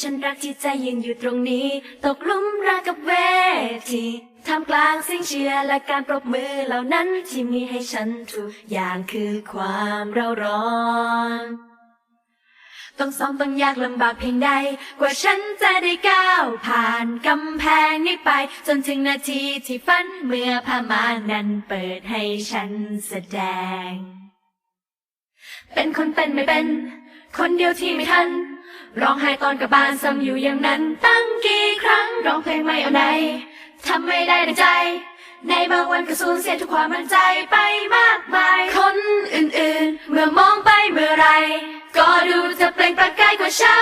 ฉันรักที่ใจยืนอยู่ตรงนี้ ตกลุมรักกับเวทีท่ามกลางเสียงเชียร์และการปรบมือเหล่านั้นที่มีให้ฉันทุกอย่างคือความเร่าร้อนต้องซ้อมต้องยากลำบากเพียงใด กว่าฉันจะได้ก้าวผ่านกำแพงนี้ไป จนถึงนาทีที่ฝันเมื่อพามานั้นเปิดให้ฉันแสดง เป็นคนเป็นไม่เป็น คนเดียวที่ไม่ทัน ร้องไห้ตอนกลับบ้านซ้ำอยู่อย่างนั้น ตั้งกี่ครั้งร้องเพลงไม่เอาไหนทำไม่ได้ดังใจ ในบางวันก็สูญเสียทุกความมั่นใจไปมากมาย คนอื่นๆ เมื่อมองไปเมื่อไร ก็ดูจะเปล่งประกายกว่าฉั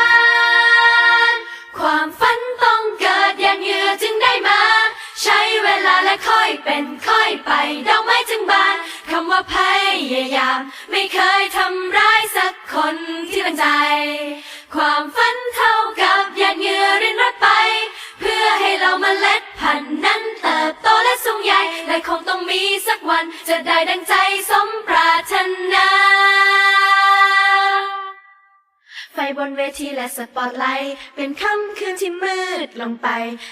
น ความฝันต้องเกิดอย่างเหยื่อจึงได้มา ใช้เวลาและค่อยเป็นค่อยไปดอกไม้จึงบาน คำว่าพยายาม ไม่เคยทำร้ายสักคนที่ตั้งใจ ความฝันเท่ากับหยาดเหงื่อรินรดไป เพื่อให้เรามาเล็ดพันธุ์นั้นเติบโตและสูงใหญ่ และคงต้องมีสักวันจะได้ดังใจสมปรารถนา ไฟบนเวทีและสปอตไลท์เป็นค่ำคืนที่มืดลงไป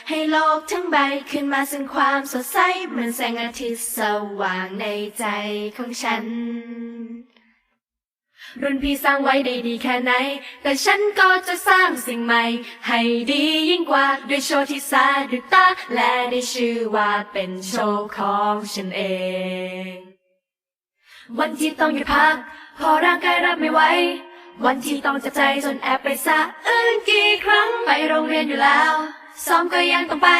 ให้โลกทั้งใบขึ้นมาซึ่งความสดใสเหมือนแสงอาทิตย์สว่างในใจของฉัน รุ่นพี่สร้างไว้ได้ดีแค่ไหน แต่ฉันก็จะสร้างสิ่งใหม่ ให้ดียิ่งกว่า ด้วยโชว์ที่สาดุตา และได้ชื่อว่าเป็นโชว์ของฉันเอง วันที่ต้องหยุดพัก พอร่างกายรับไม่ไหว วันที่ต้องจับใจจนแอบไปสะอื่นกี่ครั้งไปโรงเรียนอยู่แล้วซ้อมก็ยังต้องไป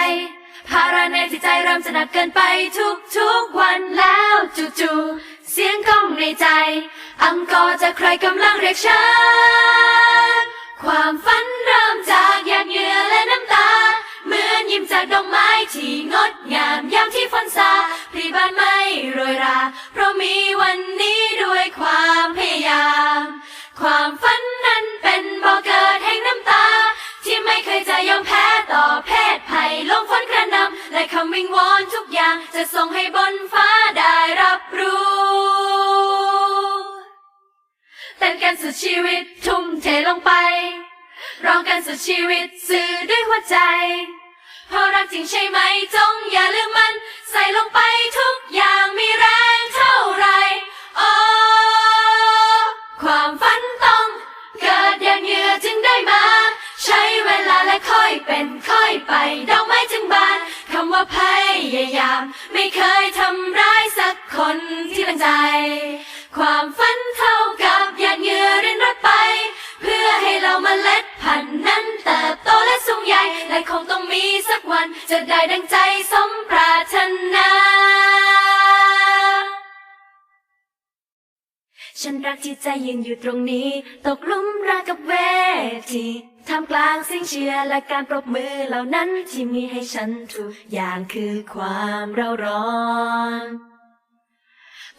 ภาระในจิตใจเริ่มจะหนักเกินไปทุกทุกวันแล้วจู่ๆเสียงก้องในใจ อังกอร์จะใครกำลังเรียกฉันความฝันเริ่มจากหยาดเหงื่อและน้ำตา เหมือนยิ้มจากดอกไม้ที่งดงามยามที่ฝนซาพลีบานไม่โรยรา เพราะมีวันนี้ด้วยความพยายาม ไม่เคยจะยอมแพ้ต่อเพศภัยลมฝนกระหนำและคำวิงวอนทุกอย่างจะส่งให้บนฟ้าได้รับรู้เต้นกันสุดชีวิตทุ่มเทลงไปร้องกันสุดชีวิตสื่อด้วยหัวใจเพราะรักจริงใช่ไหมจงอย่าลืมมันใส่ลง อยเป็นค่อยไปดอกไม้จึงบานคำว่าพยายาม ไม่เคยทำร้ายสักคนที่ตั้งใจ ความฝันเท่ากับหยาดเหงื่อเรินรดไป เพื่อให้เรามาเล็ดพันธุ์นั้นเติบโตและสูงใหญ่และคงต้องมีสักวันจะได้ดังใจสมป ฉันรักที่ใจยืนอยู่ตรงนี้ ตกลุมรักกับเวทีท่ามกลางเสียงเชียร์และการปรบมือเหล่านั้นที่มีให้ฉันทุกอย่างคือความเร่าร้อน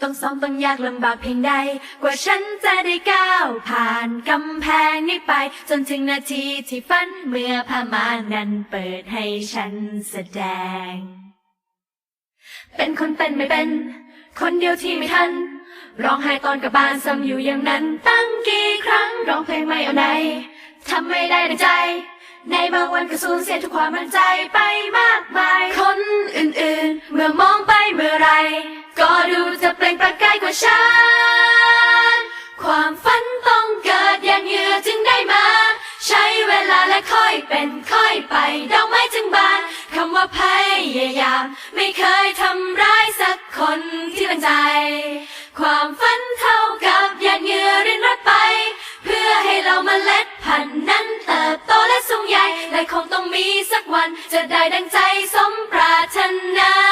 ต้องซ้อมต้องยากลำบากเพียงใด กว่าฉันจะได้ก้าวผ่านกำแพงนี้ไป จนถึงนาทีที่ฝันเมื่อพามานนั้นเปิดให้ฉันแสดง เป็นคนเป็นไม่เป็น คนเดียวที่ไม่ทัน ร้องไห้ตอนกลับบ้านซ้ำอยู่อย่างนั้นตั้งกี่ครั้งร้องเพลงไม่เอาไหนทำไม่ได้ดังใจ ในบางวันก็สูญเสียทุกความมั่นใจไปมากมาย คนอื่นๆ เมื่อมองไปเมื่อไร ก็ดูจะเปล่งประกายกว่าฉัน ความฝันต้องเกิดอย่างเหงื่อจึงได้มา ใช้เวลาและค่อยเป็นค่อยไปดอกไม้จึงบานคำว่าพยายาม ไม่เคยทำร้ายสักคนที่ตั้งใจ ความฝันเท่ากับหยาดเหงื่อรินรดไป เพื่อให้เรามาเล็ดพันธุ์นั้นเติบโตและสูงใหญ่ และคงต้องมีสักวันจะได้ดังใจสมปรารถนา